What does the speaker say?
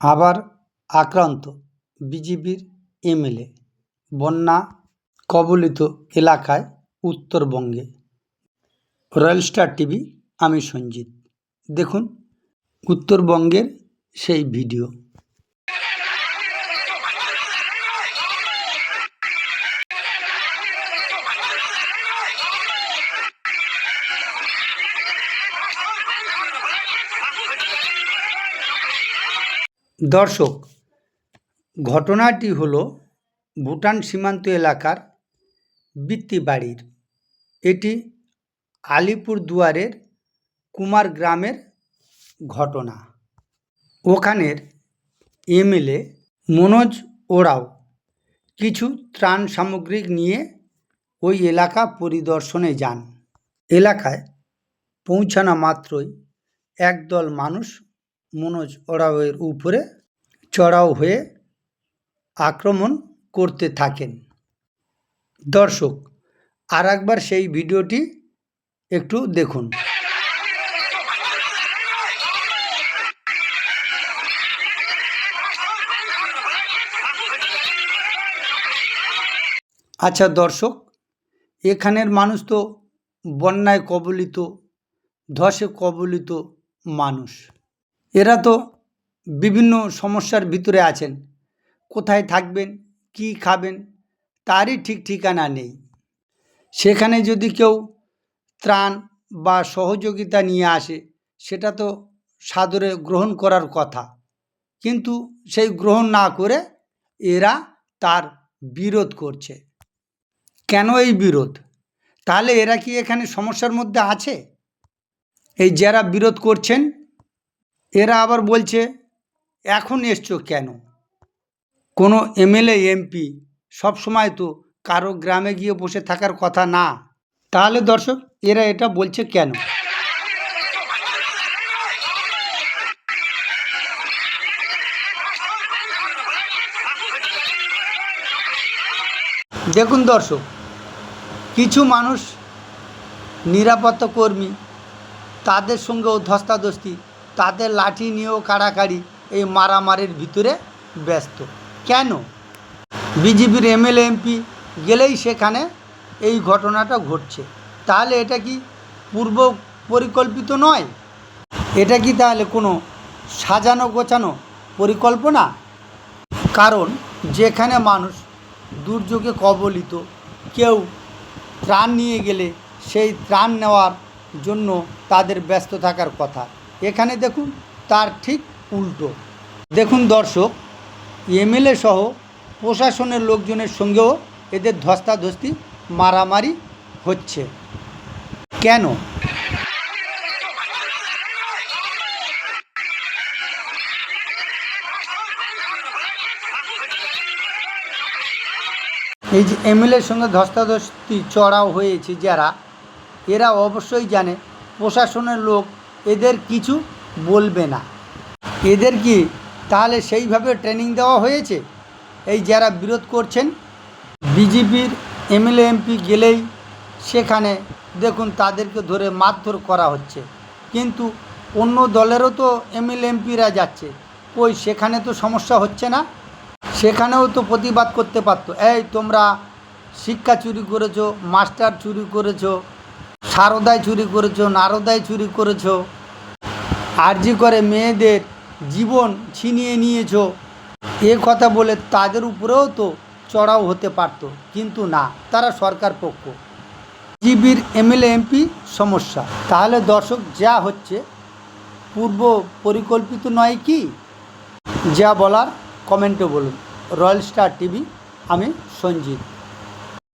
আবার আক্রান্ত বিজেপির এমএলএ বন্যা কবলিত এলাকায় উত্তরবঙ্গে। রয়্যাল স্টার টিভি, আমি সঞ্জিত। দেখুন উত্তরবঙ্গের সেই ভিডিও। দর্শক, ঘটনাটি হল ভুটান সীমান্ত এলাকার বৃত্তি বাড়ির। এটি আলিপুর দুয়ারের কুমার গ্রামের ঘটনা। ওখানের এমএলএ মনোজ ওরাও কিছু ত্রাণ সামগ্রী নিয়ে ওই এলাকা পরিদর্শনে যান। এলাকায় পৌঁছানো মাত্রই একদল মানুষ মনোজ ওরাওয়ের উপরে চড়াও হয়ে আক্রমণ করতে থাকেন। দর্শক আর একবার সেই ভিডিওটি একটু দেখুন। আচ্ছা দর্শক, এখানের মানুষ তো বন্যায় কবলিত, ধসে কবলিত মানুষ। এরা তো বিভিন্ন সমস্যার ভিতরে আছেন। কোথায় থাকবেন, কি খাবেন, তারই ঠিক ঠিকানা নেই। সেখানে যদি কেউ ত্রাণ বা সহযোগিতা নিয়ে আসে, সেটা তো সাদরে গ্রহণ করার কথা। কিন্তু সেই গ্রহণ না করে এরা তার বিরোধ করছে। কেন এই বিরোধ? তাহলে এরা কি এখানে সমস্যার মধ্যে আছে? এই যারা বিরোধ করছেন এরা আবার বলছে, এখন এসছো কেন? কোনো এমএলএ, এমপি সবসময় তো কারও গ্রামে গিয়ে বসে থাকার কথা না। তাহলে দর্শক, এরা এটা বলছে কেন? দেখুন দর্শক, কিছু মানুষ নিরাপত্তা কর্মী, তাদের সঙ্গেও ধস্তাধস্তি তাদের লাঠি নিয়েও কাড়াকাড়ি এই মারামারির ভিতরে ব্যস্ত। কেন? বিজেপির এমএলএ, এমপি গেলেই সেখানে এই ঘটনাটা ঘটছে। তাহলে এটা কি পূর্ব পরিকল্পিত নয়? এটা কি তাহলে কোনো সাজানো গোছানো পরিকল্পনা? কারণ যেখানে মানুষ দুর্যোগে কবলিত, কেউ ত্রাণ নিয়ে গেলে সেই ত্রাণ নেওয়ার জন্য তাদের ব্যস্ত থাকার কথা। এখানে দেখুন, তার ঠিক উল্টো। দেখুন দর্শক, এমএলএ সহ প্রশাসনের লোকজনের সঙ্গেও এদের ধস্তাধস্তি, মারামারি হচ্ছে। কেন? এই যে এমএলএর সঙ্গে ধস্তাধস্তি, চড়াও হয়েছে যারা, এরা অবশ্যই জানে, প্রশাসনের লোক এদের কিছু বলবে না। এদের কি তাহলে সেইভাবে ট্রেনিং দেওয়া হয়েছে? এই যারা বিরোধ করছেন, বিজেপির এমএলএ, এমপি গেলেই সেখানে দেখুন তাদেরকে ধরে মারধর করা হচ্ছে। কিন্তু অন্য দলেরও তো এমএলএ, এমপিরা যাচ্ছে। কই, সেখানে তো সমস্যা হচ্ছে না? সেখানেও তো প্রতিবাদ করতে পারতো। এই তোমরা শিক্ষা চুরি করেছ, মাস্টার চুরি করেছ সারদায় চুরি করেছ, নারদায় চুরি করেছ, আরজি করে মেয়েদের জীবন ছিনিয়ে নিয়েছো। এ কথা বলে তাদের উপরেও তো চড়াও হতে পারতো, কিন্তু না, তারা সরকার পক্ষ। জিবির এমএলএ, এমপি, সমস্যা। তাহলে দর্শক, যা হচ্ছে, পূর্ব পরিকল্পিত নয় কি? যা বলার কমেন্টে বলুন। রয়্যাল স্টার টিভি, আমি সঞ্জিত।